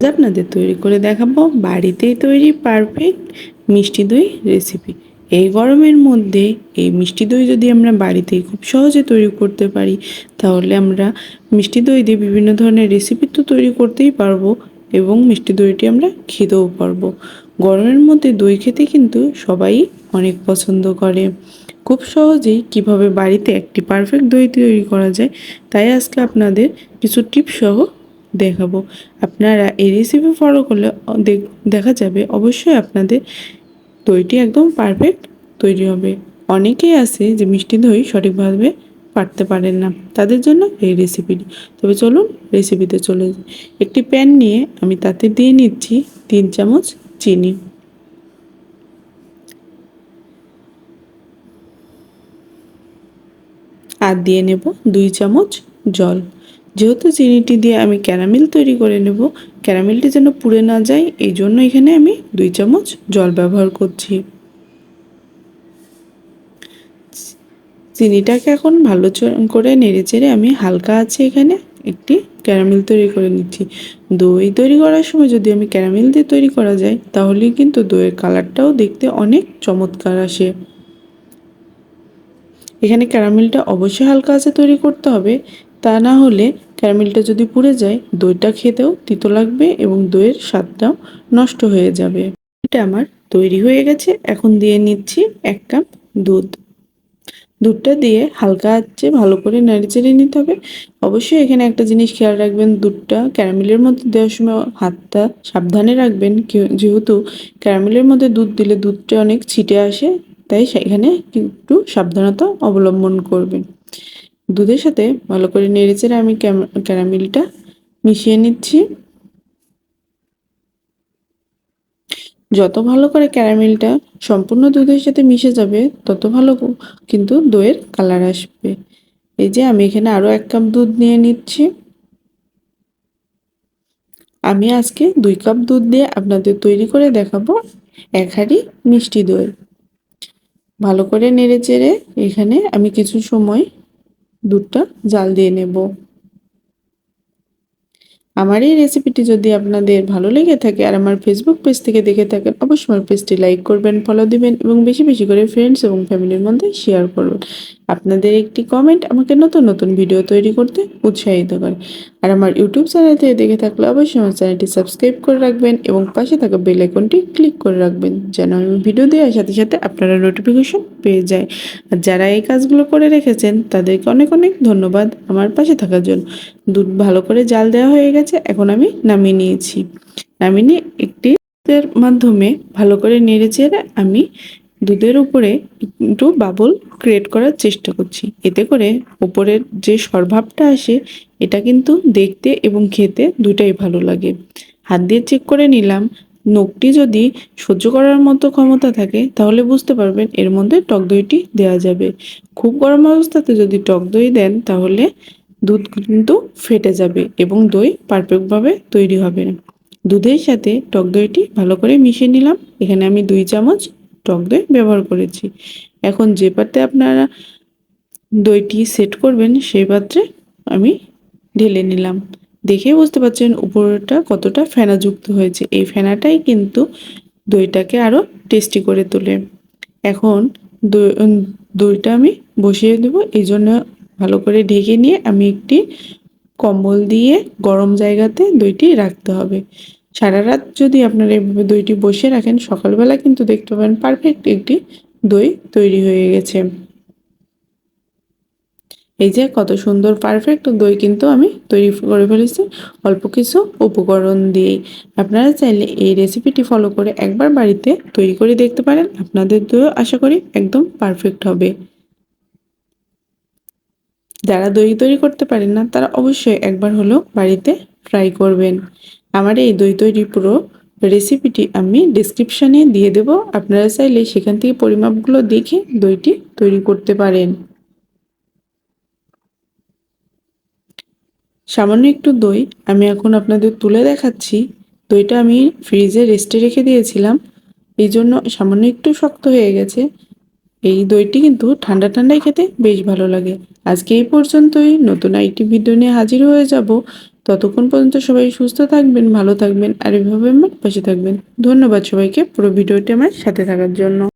আপনাদের তৈরি করে দেখাবো। বাড়িতেই তৈরি পারফেক্ট মিষ্টি দই রেসিপি এই গরমের মধ্যে এই মিষ্টি দই যদি আমরা বাড়িতেই খুব সহজে তৈরি করতে পারি, তাহলে আমরা মিষ্টি দই দিয়ে বিভিন্ন ধরনের রেসিপি তো তৈরি করতেই পারব এবং মিষ্টি দইটি আমরা খেতেও পারব। গরমের মধ্যে দই খেতে কিন্তু সবাই অনেক পছন্দ করে। খুব সহজেই কীভাবে বাড়িতে একটি পারফেক্ট দই তৈরি করা যায়, তাই আজকে আপনাদের কিছু টিপস সহ দেখাবো। আপনারা এই রেসিপি ফলো করলে দেখা যাবে অবশ্যই আপনাদের দইটি একদম পারফেক্ট তৈরি হবে। অনেকেই আছে যে মিষ্টি দই সঠিকভাবে পারতে পারেন না, তাদের জন্য এই রেসিপিটি তবে চলুন রেসিপিতে চলে যাই। একটি প্যান নিয়ে আমি তাতে দিয়ে নিচ্ছি তিন চামচ চিনি। আর দিয়ে নেব দুই চামচ জল। যেহেতু চিনিটি দিয়ে আমি ক্যারামেল তৈরি করে নেব, ক্যারামেলটি যেন পুড়ে না যায়, এই জন্য এখানে আমি দুই চামচ জল ব্যবহার করছি। চিনিটাকে এখন ভালো করে নেড়ে চেড়ে আমি হালকা আছে এখানে একটি ক্যারামেল তৈরি করে নিচ্ছি। দই তৈরি করার সময় যদি আমি ক্যারামেল দিয়ে তৈরি করা যায়, তাহলে কিন্তু দইয়ের কালারটাও দেখতে অনেক চমৎকার আসে। এখানে ক্যারামেলটা অবশ্যই হালকা আছে তৈরি করতে হবে তা না হলে ক্যারামেলটা যদি পুড়ে যায়, দইটা খেতেও তিতো লাগবে এবং দইয়ের স্বাদটাও নষ্ট হয়ে যাবে। এটা আমার তৈরি হয়ে গেছে। এখন দিয়ে নিচ্ছি এক কাপ দুধ। দুধটা দিয়ে হালকা আঁচে ভালো করে নেড়েচেড়ে নিতে হবে। অবশ্যই এখানে একটা জিনিস খেয়াল রাখবেন, দুধটা ক্যারামেলের মধ্যে দেওয়ার সময় হাতটা সাবধানে রাখবেন। যেহেতু ক্যারামেলের মধ্যে দুধ দিলে দুধটা অনেক ছিটে আসে, তাই সেখানে একটু সাবধানতা অবলম্বন করবেন। দুধের সাথে ভালো করে নেড়েচেড়ে আমি ক্যারামেলটা মিশিয়ে নিচ্ছি। যত ভালো করে ক্যারামেলটা সম্পূর্ণ দুধের সাথে মিশে যাবে, তত ভালো কিন্তু দইয়ের কালার আসবে। এই যে আমি এখানে আরও এক কাপ দুধ নিয়ে নিচ্ছি। আমি আজকে দুই কাপ দুধ দিয়ে আপনাদের তৈরি করে দেখাবো এক হাঁড়ি মিষ্টি দই। ভালো করে নেড়ে চেড়ে এখানে আমি কিছু সময় দুধটা জাল দিয়ে নেব। আমার এই রেসিপিটি যদি আপনাদের ভালো লেগে থাকে আর আমার ফেসবুক পেজ থেকে দেখে থাকেন, অবশ্যই আমার পেজটি লাইক করবেন ফলো দিবেন এবং বেশি বেশি করে ফ্রেন্ডস এবং ফ্যামিলির মধ্যে শেয়ার করবেন। আপনাদের একটি কমেন্ট আমাকে নতুন নতুন ভিডিও তৈরি করতে উৎসাহিত করে। আর আমার ইউটিউব চ্যানেল থেকে দেখে থাকলে অবশ্যই আমার চ্যানেলটি সাবস্ক্রাইব করে রাখবেন এবং পাশে থাকা বেল আইকনটি ক্লিক করে রাখবেন, যেন আমি ভিডিও দেওয়ার সাথে সাথে আপনারা নোটিফিকেশন পেয়ে যায়। আর যারা এই কাজগুলো করে রেখেছেন, তাদেরকে অনেক অনেক ধন্যবাদ আমার পাশে থাকার জন্য। দুধ ভালো করে জাল দেওয়া হয়ে গেছে, এখন আমি নামিয়ে নিয়েছি। নামিয়ে নিয়ে একটি মাধ্যমে ভালো করে নেড়ে চেড়ে আমি দুধের উপরে একটু বাবল ক্রিয়েট করার চেষ্টা করছি। এতে করে উপরের যে সরভাবটা আসে, এটা কিন্তু দেখতে এবং খেতে দুটাই ভালো লাগে। হাত দিয়ে চেক করে নিলাম। নখটি যদি সহ্য করার মতো ক্ষমতা থাকে, তাহলে বুঝতে পারবেন এর মধ্যে টক দইটি দেওয়া যাবে। খুব গরম অবস্থাতে যদি টক দই দেন, তাহলে দুধ কিন্তু ফেটে যাবে এবং দই পারফেক্টভাবে তৈরি হবে। দুধের সাথে টক দইটি ভালো করে মিশিয়ে নিলাম। এখানে আমি দুই চামচ টক দই ব্যবহার করেছি। এখন যে পাত্রে আপনারা দইটি সেট করবেন, সেই পাত্রে আমি ঢেলে নিলাম। দেখে বুঝতে পারছেন উপরটা কতটা ফেনাযুক্ত হয়েছে। এই ফেনাটাই কিন্তু দইটাকে আরও টেস্টি করে তোলে। এখন দই- দইটা আমি বসিয়ে দেবো। এই জন্য ভালো করে ঢেকে নিয়ে আমি একটি কম্বল দিয়ে গরম জায়গাতে দইটি রাখতে হবে। সারা রাত যদি আপনারা এভাবে দইটি বসে রাখেন, সকালবেলা কিন্তু দেখতে পাবেন পারফেক্ট একটি দই তৈরি হয়ে গেছে। এই যে কত সুন্দর পারফেক্ট দই কিন্তু আমি তৈরি করে ফেলেছি। অল্প কিছু উপকরণ দিয়েই। আপনারা চাইলে এই রেসিপিটি ফলো করে একবার বাড়িতে তৈরি করে দেখতে পারেন। আপনাদের দইও আশা করি একদম পারফেক্ট হবে। যারা দই তৈরি করতে পারেন না, তারা অবশ্যই একবার হলেও বাড়িতে ট্রাই করবেন। আমার এই দই তৈরি পুরো রেসিপিটি আমি ডিসক্রিপশানে দিয়ে দেব। আপনারা চাইলে সেখান থেকে পরিমাপগুলো দেখে দইটি তৈরি করতে পারেন। সামান্য একটু দই আমি এখন আপনাদের তুলে দেখাচ্ছি। দইটা আমি ফ্রিজে রেস্টে রেখে দিয়েছিলাম। এই জন্য সামান্য একটু শক্ত হয়ে গেছে। এই দইটি কিন্তু ঠান্ডা ঠান্ডাই খেতে বেশ ভালো লাগে। আজকে এই পর্যন্তই। নতুন আরেকটি ভিডিও নিয়ে হাজির হয়ে যাব। ততক্ষণ পর্যন্ত সবাই সুস্থ থাকবেন, ভালো থাকবেন, আর এভাবে আমার পাশে থাকবেন। ধন্যবাদ সবাইকে পুরো ভিডিওটি আমার সাথে থাকার জন্য।